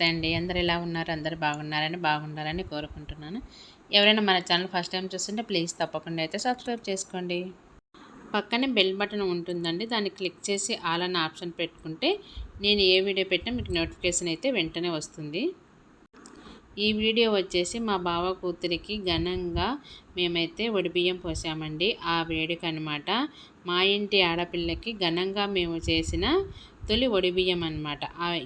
నమస్తే అండి. అందరు ఎలా ఉన్నారు? అందరు బాగున్నారని బాగుండాలని కోరుకుంటున్నాను. ఎవరైనా మన ఛానల్ ఫస్ట్ టైం చూస్తుంటే ప్లీజ్ తప్పకుండా అయితే సబ్స్క్రైబ్ చేసుకోండి. పక్కనే బెల్ బటన్ ఉంటుందండి. దాన్ని క్లిక్ చేసి ఆల్ అన్న ఆప్షన్ పెట్టుకుంటే నేను ఏ వీడియో పెట్టినా మీకు నోటిఫికేషన్ అయితే వెంటనే వస్తుంది. ఈ వీడియో వచ్చేసి మా బావ కూతురికి ఘనంగా మేమైతే ఒడిబియ్యం పోసామండి. ఆ వేడుక అనమాట మా ఇంటి ఆడపిల్లకి ఘనంగా మేము చేసిన తొలి వడిబియ్యం అనమాట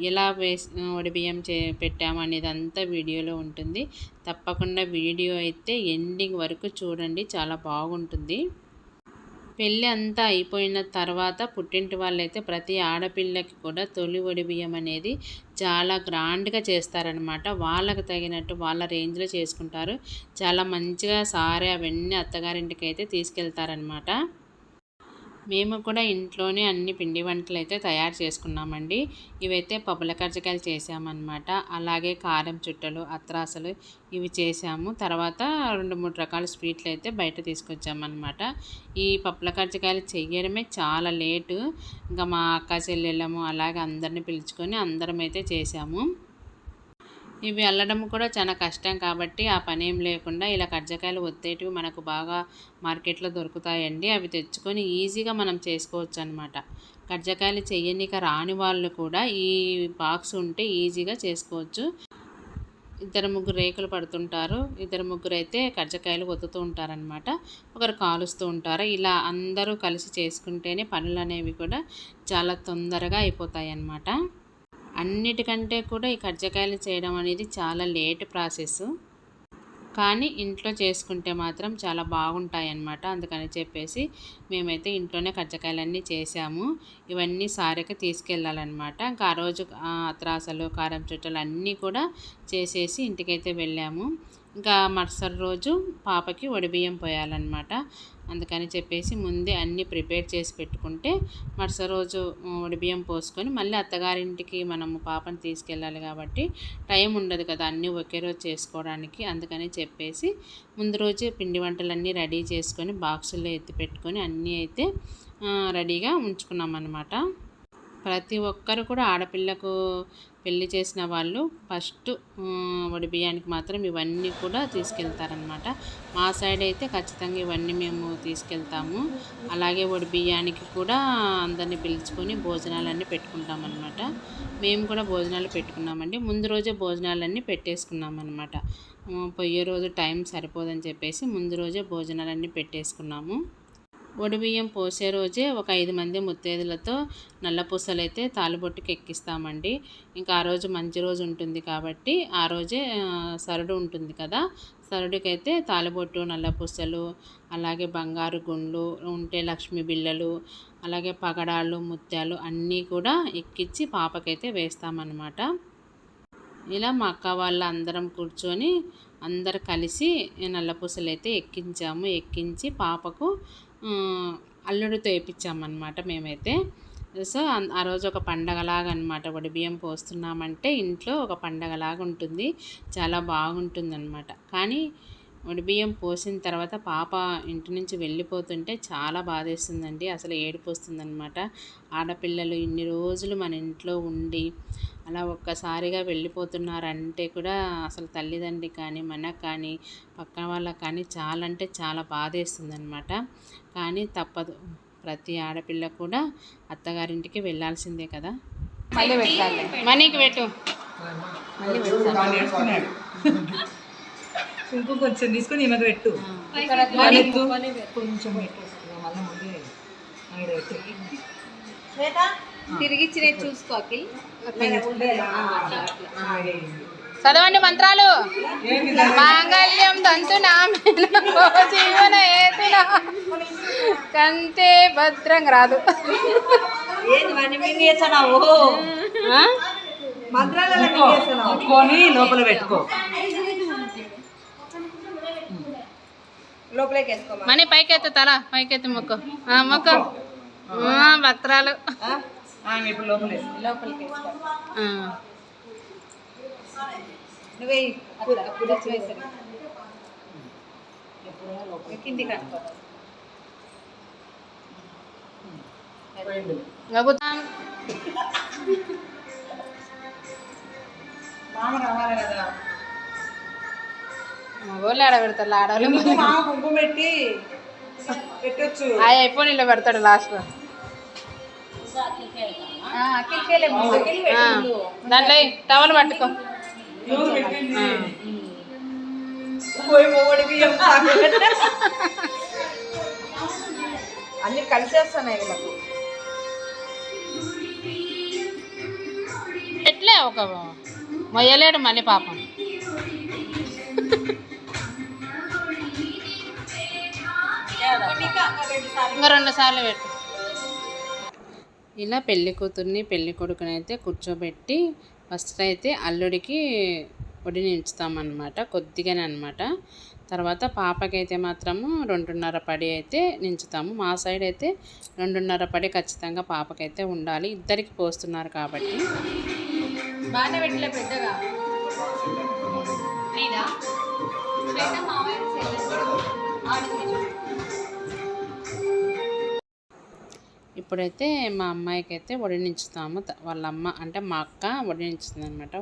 ఎలా వేసి ఒడిబియ్యం చే పెట్టాము అనేది అంతా వీడియోలో ఉంటుంది. తప్పకుండా వీడియో అయితే ఎండింగ్ వరకు చూడండి. చాలా బాగుంటుంది. పెళ్ళి అంతా అయిపోయిన తర్వాత పుట్టింటి వాళ్ళైతే ప్రతి ఆడపిల్లకి కూడా తొలి ఒడిబియ్యం అనేది చాలా గ్రాండ్గా చేస్తారనమాట వాళ్ళకి తగినట్టు వాళ్ళ రేంజ్లో చేసుకుంటారు. చాలా మంచిగా సారే అవన్నీ అత్తగారింటికి అయితే తీసుకెళ్తారనమాట మేము కూడా ఇంట్లోనే అన్ని పిండి వంటలు అయితే తయారు చేసుకున్నామండి. ఇవైతే పబ్బల చేసామన్నమాట. అలాగే కారం చుట్టలు అత్రాసలు ఇవి చేసాము. తర్వాత రెండు మూడు రకాల స్వీట్లు అయితే బయట తీసుకొచ్చామన్నమాట. ఈ పప్పుల చేయడమే చాలా లేటు. ఇంకా మా అక్క చెల్లెళ్ళము అలాగే అందరిని పిలుచుకొని అందరం అయితే చేసాము. ఇవి అల్లడం కూడా చాలా కష్టం కాబట్టి ఆ పని ఏం లేకుండా ఇలా కజ్జకాయలు ఒత్తేటివి మనకు బాగా మార్కెట్లో దొరుకుతాయండి. అవి తెచ్చుకొని ఈజీగా మనం చేసుకోవచ్చు అనమాట కజ్జకాయలు చెయ్యనిక రాని వాళ్ళు కూడా ఈ బాక్స్ ఉంటే ఈజీగా చేసుకోవచ్చు. ఇద్దరు ముగ్గురు రేకులు పడుతుంటారు. ఇద్దరు ముగ్గురు అయితే కజ్జకాయలు ఒత్తుతూ ఉంటారనమాట ఒకరు కాలుస్తూ ఉంటారు. ఇలా అందరూ కలిసి చేసుకుంటేనే పనులు అనేవి కూడా చాలా తొందరగా అయిపోతాయి అన్నమాట అన్నిటికంటే కూడా ఈ కజ్జకాయలు చేయడం అనేది చాలా లేట్ ప్రాసెస్. కానీ ఇంట్లో చేసుకుంటే మాత్రం చాలా బాగుంటాయి అన్నమాట అందుకని చెప్పేసి మేమైతే ఇంట్లోనే కజ్జకాయలన్నీ చేసాము. ఇవన్నీ సారెకి తీసుకెళ్ళాలన్నమాట. ఇంకా ఆ రోజు అత్రాసలు కారం చుట్టలు అన్నీ కూడా చేసేసి ఇంటికైతే వెళ్ళాము. ఇంకా మరుసటి రోజు పాపకి వడిబియ్యం పోయాలన్నమాట. అందుకని చెప్పేసి ముందే అన్నీ ప్రిపేర్ చేసి పెట్టుకుంటే మరుసటి రోజు వడిబియ్యం పోసుకొని మళ్ళీ అత్తగారింటికి మనము పాపని తీసుకెళ్ళాలి కాబట్టి టైం ఉండదు కదా అన్నీ ఒకే రోజు చేసుకోవడానికి. అందుకని చెప్పేసి ముందు రోజు పిండి వంటలన్నీ రెడీ చేసుకొని బాక్సుల్లో ఎత్తి పెట్టుకొని అన్నీ అయితే రెడీగా ఉంచుకున్నాం అన్నమాట ప్రతి ఒక్కరు కూడా ఆడపిల్లకు పెళ్ళి చేసిన వాళ్ళు ఫస్ట్ వడి బియ్యానికి మాత్రం ఇవన్నీ కూడా తీసుకెళ్తారనమాట మా సైడ్ అయితే ఖచ్చితంగా ఇవన్నీ మేము తీసుకెళ్తాము. అలాగే వడి బియ్యానికి కూడా అందరినీ పిలుచుకొని భోజనాలన్నీ పెట్టుకుంటామన్నమాట. మేము కూడా భోజనాలు పెట్టుకున్నామండి. ముందు రోజే భోజనాలన్నీ పెట్టేసుకున్నాం అనమాట పోయే రోజు టైం సరిపోదని చెప్పేసి ముందు రోజే భోజనాలన్నీ పెట్టేసుకున్నాము. బియ్యం పోసే రోజే ఒక ఐదు మంది ముత్తేదులతో నల్లపూసలు అయితే తాలిబొట్టుకి ఎక్కిస్తామండి. ఇంకా ఆ రోజు మంచి రోజు ఉంటుంది కాబట్టి ఆ రోజే సరుడు ఉంటుంది కదా. సరుడికైతే తాలిబొట్టు నల్లపూసలు అలాగే బంగారు గుండ్లు ఉంటే లక్ష్మీ బిళ్ళలు అలాగే పగడాలు ముత్యాలు అన్నీ కూడా ఎక్కించి పాపకైతే వేస్తామన్నమాట. ఇలా మా అక్క వాళ్ళ అందరం కూర్చొని అందరు కలిసి నల్లపూసలు అయితే ఎక్కించాము. ఎక్కించి పాపకు అల్లుడితో వేయించామన్నమాట మేమైతే. సో ఆ రోజు ఒక పండగలాగా అనమాట బియ్యం పోస్తున్నామంటే ఇంట్లో ఒక పండగలాగా ఉంటుంది చాలా బాగుంటుంది అనమాట కానీ బియ్యం పోసిన తర్వాత పాప ఇంటి నుంచి వెళ్ళిపోతుంటే చాలా బాధేస్తుందండి. అసలు ఏడుపు వస్తుందన్నమాట ఆడపిల్లలు ఇన్ని రోజులు మన ఇంట్లో ఉండి అలా ఒక్కసారిగా వెళ్ళిపోతున్నారంటే కూడా అసలు తల్లిదండ్రి కానీ మనకు కానీ పక్కన వాళ్ళకి కానీ చాలా అంటే చాలా బాధేస్తుంది అనమాట కానీ తప్పదు. ప్రతి ఆడపిల్ల కూడా అత్తగారింటికి వెళ్ళాల్సిందే కదా. మళ్ళీ పెట్టాలి. మనీకి పెట్టు. కొంచెం తీసుకొని ఈమెకు పెట్టు. కొంచెం తిరిగిచ్చి చూసుకో చదవండి మంత్రాలు. మాంగళ్యం తంతు జీవన ఏతున కంటే భద్రం రాదు. కొని లోపల పెట్టుకో. మనీ పైకెత్తు తల పైకెత్తి మొక్కు. ఆ, మొక్కు. వేసుకో. లోపలికి. నువ్వే రావాలి కదా. మగోళ్ళు ఆడ పెడతారు ఆడవాళ్ళు కుంకుమ పెట్టి పెట్టొచ్చు? ఆ అయిపోయి ఇలా పెడతాడు అఖిల్కేలే దాంట్లో టవల్ పట్టుకో. అన్ని కలిసి వస్తున్నాయి వీళ్ళకు. ఎట్లే ఒక మొయ్యలేడు మళ్ళీ పాపం. ఇంకా రెండు సార్లు పెట్టు. ఇలా పెళ్ళి కూతుర్ని పెళ్ళి కొడుకుని అయితే కూర్చోబెట్టి ఫస్ట్ అయితే అల్లుడికి ఒడి నించుతామన్నమాట కొద్దిగానే అనమాట తర్వాత పాపకైతే మాత్రము రెండున్నర పడి అయితే నించుతాము. మా సైడ్ అయితే రెండున్నర పడి ఖచ్చితంగా పాపకైతే ఉండాలి. ఇద్దరికి పోస్తున్నారు కాబట్టి. బాగానే పెట్టలే పెద్దగా. ఇప్పుడైతే మా అమ్మాయికి అయితే వడినించుతాము వాళ్ళ అమ్మ అంటే మా అక్క వడినించుతుంది అనమాట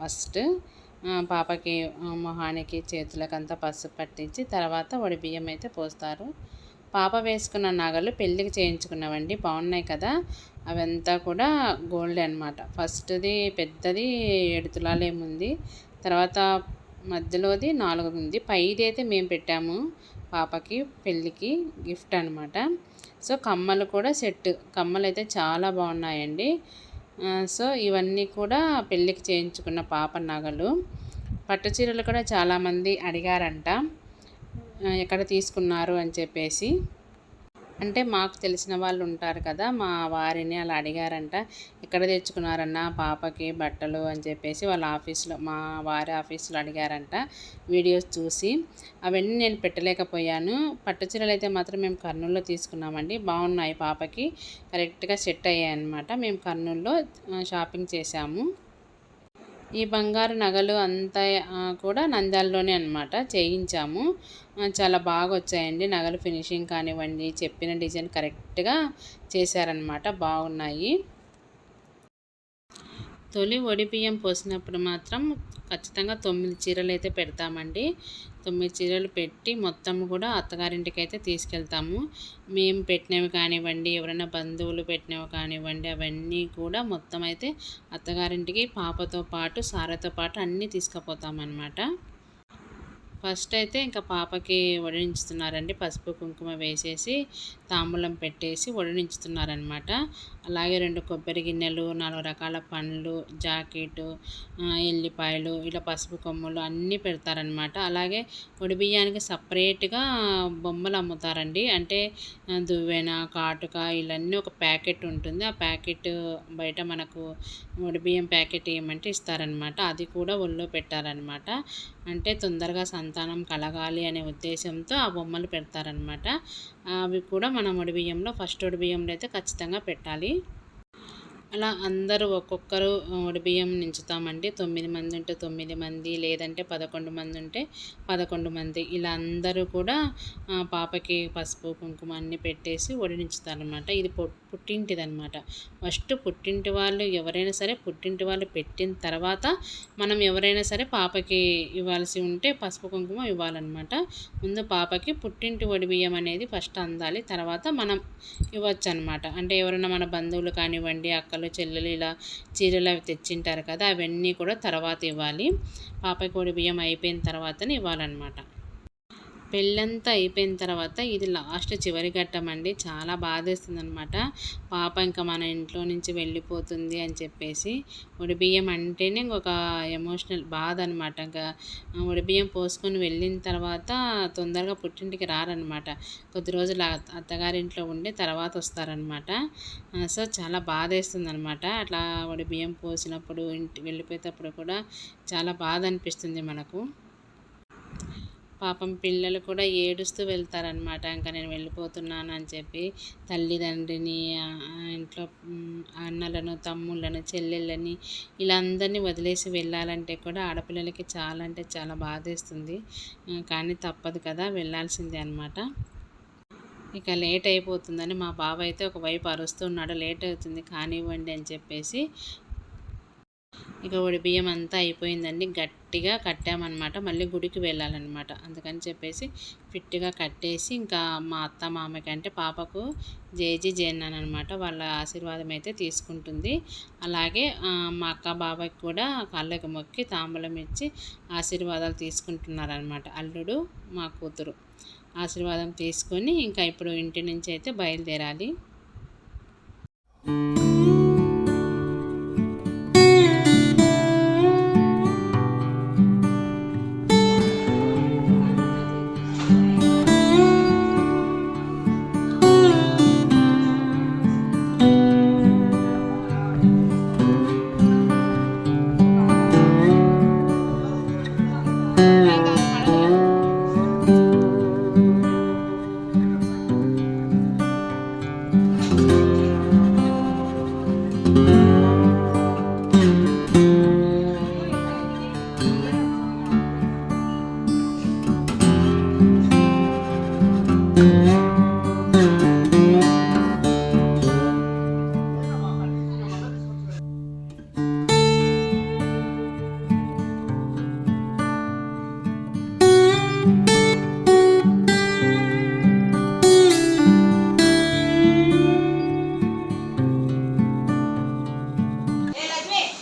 ఫస్ట్ పాపకి మొహానికి చేతులకు అంతా పసుపు పట్టించి తర్వాత వడి బియ్యం అయితే పోస్తారు. పాప వేసుకున్న నగలు పెళ్ళికి చేయించుకున్నవండి. బాగున్నాయి కదా? అవంతా కూడా గోల్డ్ అనమాట ఫస్ట్ది పెద్దది ఏడు తులాలేముంది తర్వాత మధ్యలోది నాలుగు ఉంది. పైది అయితే మేము పెట్టాము పాపకి పెళ్ళికి గిఫ్ట్ అనమాట సో కమ్మలు కూడా సెట్. కమ్మలు అయితే చాలా బాగున్నాయండి. సో ఇవన్నీ కూడా పెళ్ళికి చేయించుకున్న పాప నగలు. పట్టు చీరలు కూడా చాలామంది అడిగారంట. ఎక్కడ తీసుకున్నారు అని చెప్పేసి. అంటే మాకు తెలిసిన వాళ్ళు ఉంటారు కదా మా వారిని అలా అడిగారంట. ఎక్కడ తెచ్చుకున్నారన్న పాపకి బట్టలు అని చెప్పేసి వాళ్ళ ఆఫీస్లో మా వారి ఆఫీస్లో అడిగారంట వీడియోస్ చూసి. అవన్నీ నేను పెట్టలేకపోయాను. పట్టు చీరలు అయితే మాత్రం మేము కర్నూలులో తీసుకున్నామండి. బాగున్నాయి పాపకి. కరెక్ట్గా సెట్ అయ్యాయి అనమాట మేము కర్నూలులో షాపింగ్ చేశాము. ఈ బంగారు నగలు అంతా కూడా నంద్యాలలోనే అనమాట చేయించాము. చాలా బాగా వచ్చాయండి నగలు ఫినిషింగ్ కానివ్వండి చెప్పిన డిజైన్ కరెక్ట్గా చేశారనమాట బాగున్నాయి. తొలి వడి బియ్యం పోసినప్పుడు మాత్రం ఖచ్చితంగా తొమ్మిది చీరలు అయితే పెడతామండి. తొమ్మిది చీరలు పెట్టి మొత్తం కూడా అత్తగారింటికి అయితే తీసుకెళ్తాము. మేము పెట్టినవి కానివ్వండి ఎవరైనా బంధువులు పెట్టినవి కానివ్వండి అవన్నీ కూడా మొత్తం అయితే అత్తగారింటికి పాపతో పాటు సారతో పాటు అన్నీ తీసుకుపోతామన్నమాట. ఫస్ట్ అయితే ఇంకా పాపకి వడినించుతున్నారండి పసుపు కుంకుమ వేసేసి తాంబూలం పెట్టేసి వడినించుతున్నారనమాట. అలాగే రెండు కొబ్బరి గిన్నెలు నాలుగు రకాల పండ్లు జాకెట్ ఎల్లిపాయలు ఇలా పసుపు కొమ్ములు అన్నీ పెడతారనమాట. అలాగే వడి బియ్యానికి సపరేట్గా బొమ్మలు అమ్ముతారండి. అంటే దువ్వెన కాటుక ఇవన్నీ ఒక ప్యాకెట్ ఉంటుంది. ఆ ప్యాకెట్ బయట మనకు ఒడిబియ్యం ప్యాకెట్ ఏమంటే ఇస్తారనమాట. అది కూడా ఒళ్ళో పెట్టారనమాట అంటే తొందరగా సంతానం కలగాలి అనే ఉద్దేశంతో ఆ బొమ్మలు పెడతారనమాట. అవి కూడా మనం వడి బియ్యంలో ఫస్ట్ వడి బియ్యంలో అయితే ఖచ్చితంగా పెట్టాలి. అలా అందరూ ఒక్కొక్కరు వడి బియ్యం నించుతామండి. తొమ్మిది మంది ఉంటే తొమ్మిది మంది లేదంటే పదకొండు మంది ఉంటే పదకొండు మంది. ఇలా అందరూ కూడా పాపకి పసుపు కుంకుమ అన్నీ పెట్టేసి వడినించుతారనమాట ఇది పు పుట్టింటిదనమాట ఫస్ట్ పుట్టింటి వాళ్ళు ఎవరైనా సరే పుట్టింటి వాళ్ళు పెట్టిన తర్వాత మనం ఎవరైనా సరే పాపకి ఇవ్వాల్సి ఉంటే పసుపు కుంకుమ ఇవ్వాలన్నమాట. ముందు పాపకి పుట్టింటి వడి బియ్యం అనేది ఫస్ట్ అందాలి. తర్వాత మనం ఇవ్వచ్చు అనమాట అంటే ఎవరైనా మన బంధువులు కానివ్వండి అక్కలు చెల్లెలు ఇలా చీరలు అవి తెచ్చింటారు కదా అవన్నీ కూడా తర్వాత ఇవ్వాలి. పాపకోడి బియ్యం అయిపోయిన తర్వాతనే ఇవ్వాలన్నమాట. పెళ్ళంతా అయిపోయిన తర్వాత ఇది లాస్ట్ చివరి ఘట్టం అండి చాలా బాధేస్తుంది అనమాట పాప ఇంకా మన ఇంట్లో నుంచి వెళ్ళిపోతుంది అని చెప్పేసి బియ్యం అంటేనే ఒక ఎమోషనల్ బాధ అనమాట ఇంకా బియ్యం పోసుకొని వెళ్ళిన తర్వాత తొందరగా పుట్టింటికి రారనమాట కొద్ది రోజులు అత్తగారింట్లో ఉండి తర్వాత వస్తారనమాట సో చాలా బాధేస్తుంది అనమాట అట్లా బియ్యం పోసినప్పుడు ఇంటి వెళ్ళిపోయేటప్పుడు కూడా చాలా బాధ అనిపిస్తుంది మనకు. పాపం పిల్లలు కూడా ఏడుస్తూ వెళ్తారనమాట ఇంకా నేను వెళ్ళిపోతున్నాను అని చెప్పి తల్లిదండ్రిని ఇంట్లో అన్నలను తమ్ముళ్ళను చెల్లెళ్ళని ఇలా అందరినీ వదిలేసి వెళ్ళాలంటే కూడా ఆడపిల్లలకి చాలా అంటే చాలా బాధేస్తుంది కానీ తప్పదు కదా వెళ్ళాల్సిందే అనమాట ఇక లేట్ అయిపోతుందని మా బావ అయితే ఒకవైపు అరుస్తున్నాడు లేట్ అవుతుంది కానివ్వండి అని చెప్పేసి ఇక వడి బియ్యం అంతా అయిపోయిందండి. గట్టిగా కట్టామన్నమాట. మళ్ళీ గుడికి వెళ్ళాలన్నమాట. అందుకని చెప్పేసి ఫిట్గా కట్టేసి ఇంకా మా అత్త మామకి అంటే పాపకు జేజీ జేన్నాన్ అనమాట వాళ్ళ ఆశీర్వాదం అయితే తీసుకుంటుంది. అలాగే మా అక్క బాబాకి కూడా కాళ్ళకి మొక్కి తాంబూలం ఇచ్చి ఆశీర్వాదాలు తీసుకుంటున్నారనమాట అల్లుడు మా కూతురు ఆశీర్వాదం తీసుకొని ఇంకా ఇప్పుడు ఇంటి నుంచి అయితే బయలుదేరాలి.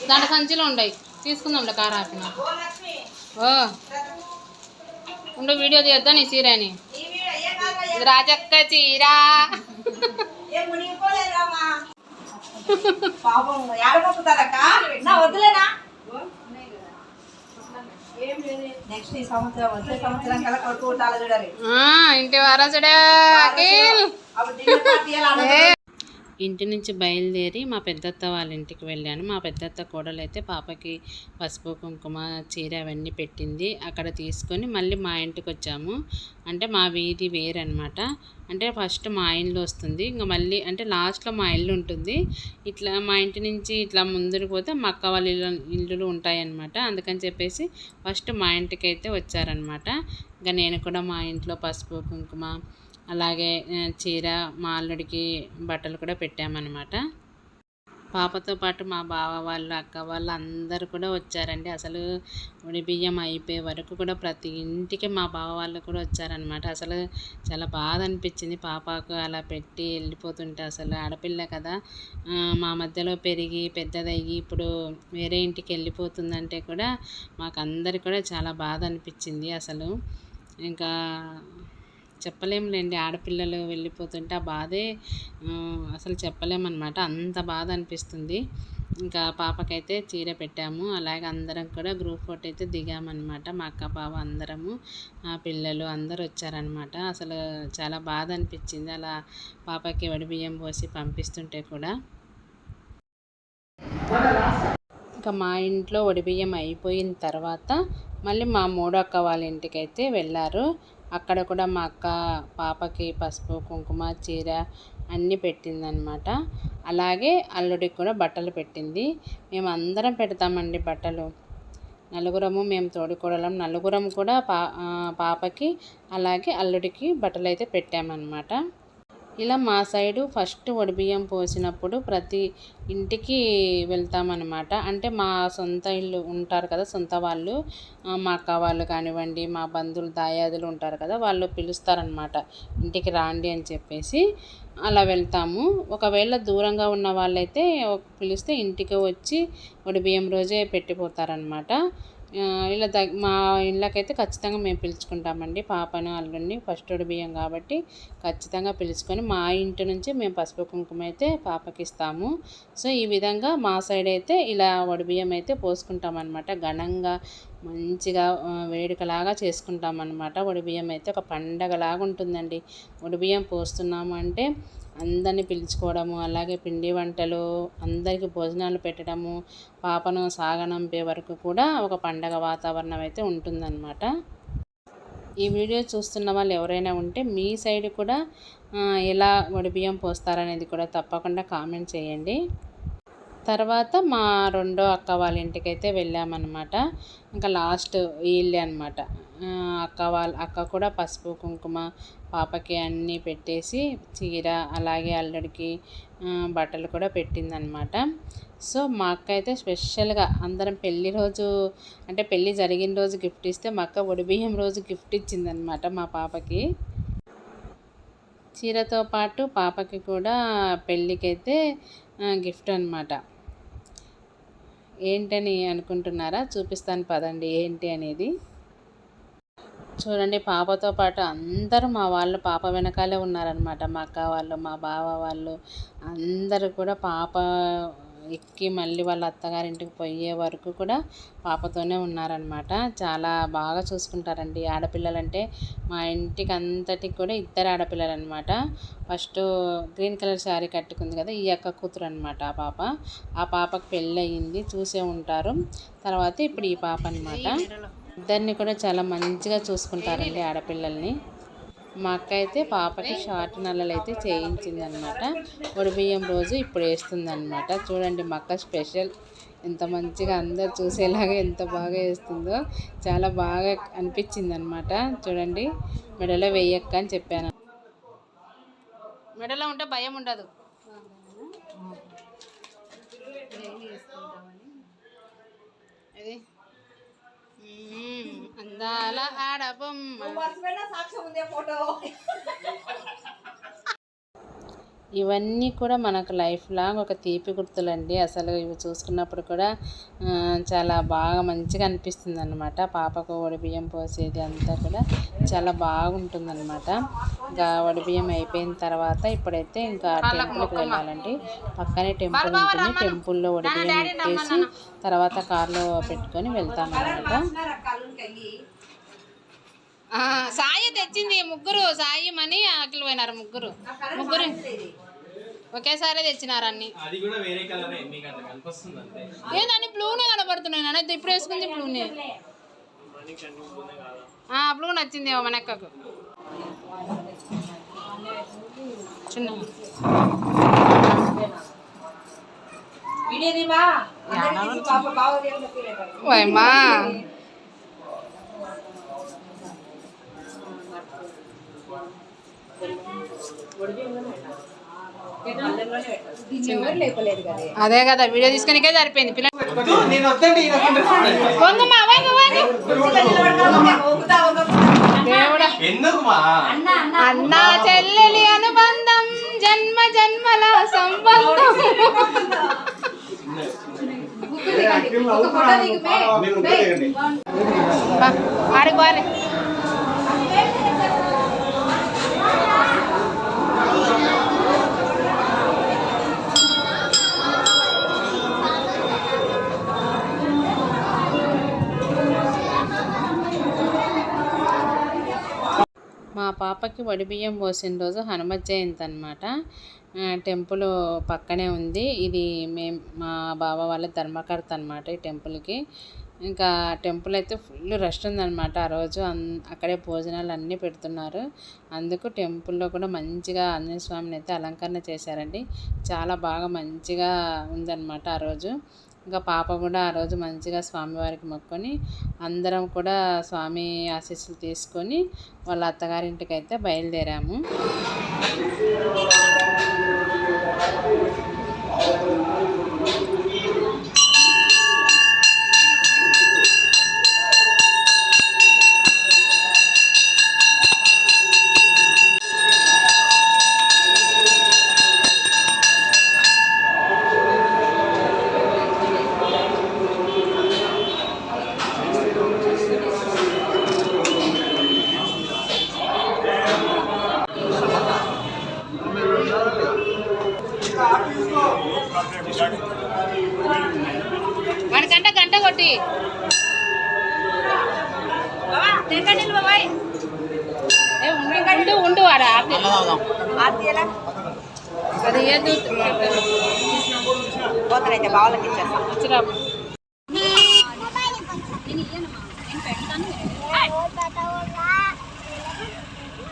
దాంట్లో సంచిలో ఉండయి. తీసుకుందాంలే కారు ఆపిన ఓ. ఉండు వీడియో తీయొద్దా నీ చీరని? రాజక్క చీర. ఇంటి వారసుడే అప్పుడు ఇంటి నుంచి బయలుదేరి మా పెద్దత్త వాళ్ళ ఇంటికి వెళ్ళాను. మా పెద్దత్త కూడలు అయితే పాపకి పసుపు కుంకుమ చీర అవన్నీ పెట్టింది. అక్కడ తీసుకొని మళ్ళీ మా ఇంటికి వచ్చాము. అంటే మా వీధి వేరనమాట అంటే ఫస్ట్ మా ఇల్లు వస్తుంది. ఇంకా మళ్ళీ అంటే లాస్ట్లో మా ఇల్లు ఉంటుంది. ఇట్లా మా ఇంటి నుంచి ఇట్లా ముందుకు పోతే మా అక్క వాళ్ళ ఇల్లు ఇల్లులు ఉంటాయన్నమాట. అందుకని చెప్పేసి ఫస్ట్ మా ఇంటికి అయితే వచ్చారనమాట ఇంకా నేను కూడా మా ఇంట్లో పసుపు కుంకుమ అలాగే చీర మా అల్లుడికి బట్టలు కూడా పెట్టామన్నమాట. పాపతో పాటు మా బావ వాళ్ళు అక్క వాళ్ళు అందరూ కూడా వచ్చారండి. అసలు ఉడి బియ్యం అయిపోయే వరకు కూడా ప్రతి ఇంటికి మా బావ వాళ్ళు కూడా వచ్చారనమాట అసలు చాలా బాధ అనిపించింది పాపకు అలా పెట్టి వెళ్ళిపోతుంటే. అసలు ఆడపిల్ల కదా మా మధ్యలో పెరిగి పెద్దదయ్యి ఇప్పుడు వేరే ఇంటికి వెళ్ళిపోతుందంటే కూడా మాకు అందరికి కూడా చాలా బాధ అనిపించింది అసలు. ఇంకా చెప్పలేములేండి. ఆడపిల్లలు వెళ్ళిపోతుంటే ఆ బాధే అసలు చెప్పలేమన్నమాట. అంత బాధ అనిపిస్తుంది. ఇంకా పాపకైతే చీర పెట్టాము. అలాగే అందరం కూడా గ్రూప్ ఫోటో అయితే దిగామన్నమాట. మా అక్క బావ అందరము ఆ పిల్లలు అందరూ వచ్చారనమాట అసలు చాలా బాధ అనిపించింది. అలా పాపకి వడి బియ్యం పోసి పంపిస్తుంటే కూడా. ఇంకా మా ఇంట్లో బియ్యం అయిపోయిన తర్వాత మళ్ళీ మా మూడో అక్క వాళ్ళ ఇంటికి అయితే వెళ్ళారు. అక్కడ కూడా మా అక్క పాపకి పసుపు కుంకుమ చీర అన్నీ పెట్టిందనమాట అలాగే అల్లుడికి కూడా బట్టలు పెట్టింది. మేము అందరం పెడతామండి బట్టలు. నలుగురము మేము తోడుకోడలం. నలుగురం కూడా పా పాపకి అలాగే అల్లుడికి బట్టలు అయితే పెట్టామన్నమాట. ఇలా మా సైడు ఫస్ట్ వడిబియ్యం పోసినప్పుడు ప్రతి ఇంటికి వెళ్తామన్నమాట. అంటే మా సొంత ఇల్లు ఉంటారు కదా సొంత వాళ్ళు. మా అక్క వాళ్ళు కానివ్వండి మా బంధువులు దాయాదులు ఉంటారు కదా వాళ్ళు పిలుస్తారనమాట ఇంటికి రాండి అని చెప్పేసి అలా వెళ్తాము. ఒకవేళ దూరంగా ఉన్న వాళ్ళైతే పిలిస్తే ఇంటికి వచ్చి వడిబియ్యం రోజే పెట్టిపోతారనమాట ఇలా దగ్ మా ఇళ్ళకైతే ఖచ్చితంగా మేము పిలుచుకుంటామండి. పాపను అల్లుడిని ఫస్ట్ బియ్యం కాబట్టి ఖచ్చితంగా పిలుచుకొని మా ఇంటి నుంచి మేము పసుపు కుంకుమ అయితే పాపకి ఇస్తాము. సో ఈ విధంగా మా సైడ్ అయితే ఇలా వడిబియ్యం అయితే పోసుకుంటాం అనమాట ఘనంగా మంచిగా వేడుకలాగా చేసుకుంటాం అనమాట వడిబియ్యం అయితే ఒక పండగలాగా ఉంటుందండి. వడిబియ్యం పోస్తున్నాము అంటే అందరిని పిలుచుకోవడము అలాగే పిండి వంటలు అందరికీ భోజనాలు పెట్టడము పాపను సాగనంపే వరకు కూడా ఒక పండగ వాతావరణం అయితే ఉంటుందన్నమాట. ఈ వీడియో చూస్తున్న వాళ్ళు ఎవరైనా ఉంటే మీ సైడ్ కూడా ఎలా వడిబియ్యం పోస్తారనేది కూడా తప్పకుండా కామెంట్ చేయండి. తర్వాత మా రెండో అక్క వాళ్ళ ఇంటికి అయితే వెళ్ళామన్నమాట. ఇంకా లాస్ట్ వీళ్ళే అనమాట అక్క వాళ్ళ అక్క కూడా పసుపు కుంకుమ పాపకి అన్నీ పెట్టేసి చీర అలాగే అల్లుడికి బట్టలు కూడా పెట్టిందనమాట సో మా అక్క అయితే స్పెషల్గా అందరం పెళ్ళి రోజు అంటే పెళ్ళి జరిగిన రోజు గిఫ్ట్ ఇస్తే మా అక్క ఒడిబియ్యం రోజు గిఫ్ట్ ఇచ్చిందనమాట మా పాపకి. చీరతో పాటు పాపకి కూడా పెళ్ళికైతే గిఫ్ట్ అనమాట ఏంటని అనుకుంటున్నారా? చూపిస్తాను పదండి ఏంటి అనేది. చూడండి పాపతో పాటు అందరూ మా వాళ్ళు పాప వెనకాలే ఉన్నారనమాట మా అక్క వాళ్ళు మా బావ వాళ్ళు అందరూ కూడా పాప ఎక్కి మళ్ళీ వాళ్ళ అత్తగారింటికి పోయే వరకు కూడా పాపతోనే ఉన్నారనమాట చాలా బాగా చూసుకుంటారండి. ఆడపిల్లలంటే మా ఇంటికి అంతటికి కూడా ఇద్దరు ఆడపిల్లలు అనమాట ఫస్ట్ గ్రీన్ కలర్ శారీ కట్టుకుంది కదా ఈ అక్క కూతురు అనమాట ఆ పాప. ఆ పాపకు పెళ్ళి అయ్యింది చూసే ఉంటారు. తర్వాత ఇప్పుడు ఈ పాప అనమాట ఇద్దరిని కూడా చాలా మంచిగా చూసుకుంటారండి ఆడపిల్లల్ని. మా అక్క అయితే పాపకి షార్ట్ నల్లలు అయితే చేయించింది అనమాట బియ్యం రోజు ఇప్పుడు వేస్తుంది అనమాట చూడండి మా అక్క స్పెషల్. ఎంత మంచిగా అందరు చూసేలాగా ఎంత బాగా వేస్తుందో చాలా బాగా అనిపించింది అనమాట చూడండి మెడలో వేయక్క అని చెప్పాను. మెడలో ఉంటే భయం ఉండదు. ఇది. అందాల ఆడబొమ్మ మర్చిపోయినా సాక్ష్యం ఉందే ఫోటో. ఇవన్నీ కూడా మనకు లైఫ్ లాంగ్ ఒక తీపి గుర్తులండి. అసలు ఇవి చూసుకున్నప్పుడు కూడా చాలా బాగా మంచిగా అనిపిస్తుంది అనమాట పాపకు బియ్యం పోసేది అంతా కూడా చాలా బాగుంటుంది అనమాట ఇంకా బియ్యం అయిపోయిన తర్వాత ఇప్పుడైతే ఇంకా టెంపుల్కి వెళ్ళాలండి. పక్కనే టెంపుల్ ఉంటుంది. టెంపుల్లో బియ్యం పెట్టేసి తర్వాత కార్లో పెట్టుకొని వెళ్తామన్నమాట. సాయి తెచ్చింది ముగ్గురు సాయి మని అఖిల్ పోయినారు ముగ్గురు. ముగ్గురు. ఒకేసారి తెచ్చినారు అన్ని. ఏందని బ్లూనే కనబడుతున్నాయి నాన్న ఇప్పుడు వేసుకుంది బ్లూనే ఆ బ్లూ నచ్చింది ఏమో మన అక్కకు. చిన్న. అదే కదా వీడియో తీసుకునికే సరిపోయింది. పిల్ల వద్దు, నేను వద్దండి ఈయన కింద వంగమ్మా వంగు వంగు. దేవుడా. ఎందుకు మా అన్నా చెల్లెలి అనుబంధం జన్మ జన్మల సంబంధం. బా, మా పాపకి వడిబియ్యం పోసిన రోజు హనుమత్ జయంతి అనమాట టెంపుల్ పక్కనే ఉంది. ఇది మేము మా బావ వాళ్ళ ధర్మకర్త అనమాట ఈ టెంపుల్కి. ఇంకా టెంపుల్ అయితే ఫుల్ రష్ ఉందన్నమాట. ఆ రోజు అన్ అక్కడే భోజనాలు అన్నీ పెడుతున్నారు. అందుకు టెంపుల్లో కూడా మంచిగా ఆంజనేయ స్వామిని అయితే అలంకరణ చేశారండి. చాలా బాగా మంచిగా ఉందన్నమాట ఆ రోజు. ఇంకా పాప కూడా ఆ రోజు మంచిగా స్వామివారికి మొక్కుకొని అందరం కూడా స్వామి ఆశీస్సులు తీసుకొని వాళ్ళ అత్తగారింటికి అయితే బయలుదేరాము వాడి గంట గంట కొట్టి ఏ, ఉండు, ఉండు ఉండు వాడు ఆపి. అది ఏదో పోతానైతే బావలకి ఇచ్చేస్తా ఇచ్చిరా నేను ఇయ్యను మా. నేను పెడతాను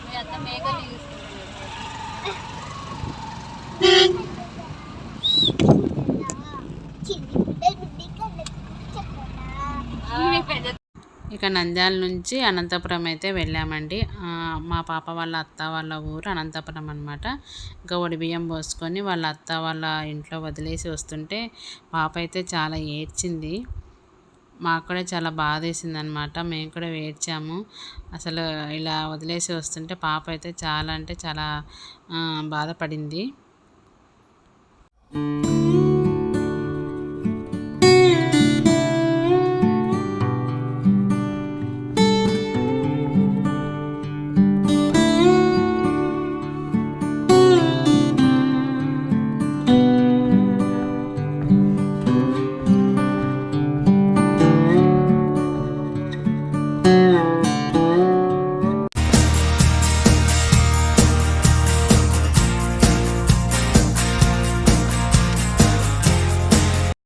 మీ అత్త మేకలు చూసుకుంటుంది ఇక ఇక నంద్యాల నుంచి అనంతపురం అయితే వెళ్ళామండి. మా పాప వాళ్ళ అత్త వాళ్ళ ఊరు అనంతపురం అనమాట ఇంకా ఒడి బియ్యం పోసుకొని వాళ్ళ అత్త వాళ్ళ ఇంట్లో వదిలేసి వస్తుంటే పాప అయితే చాలా ఏడ్చింది. మాకు కూడా చాలా బాధ వేసింది అనమాట మేము కూడా ఏడ్చాము. అసలు ఇలా వదిలేసి వస్తుంటే పాప అయితే చాలా అంటే చాలా బాధపడింది.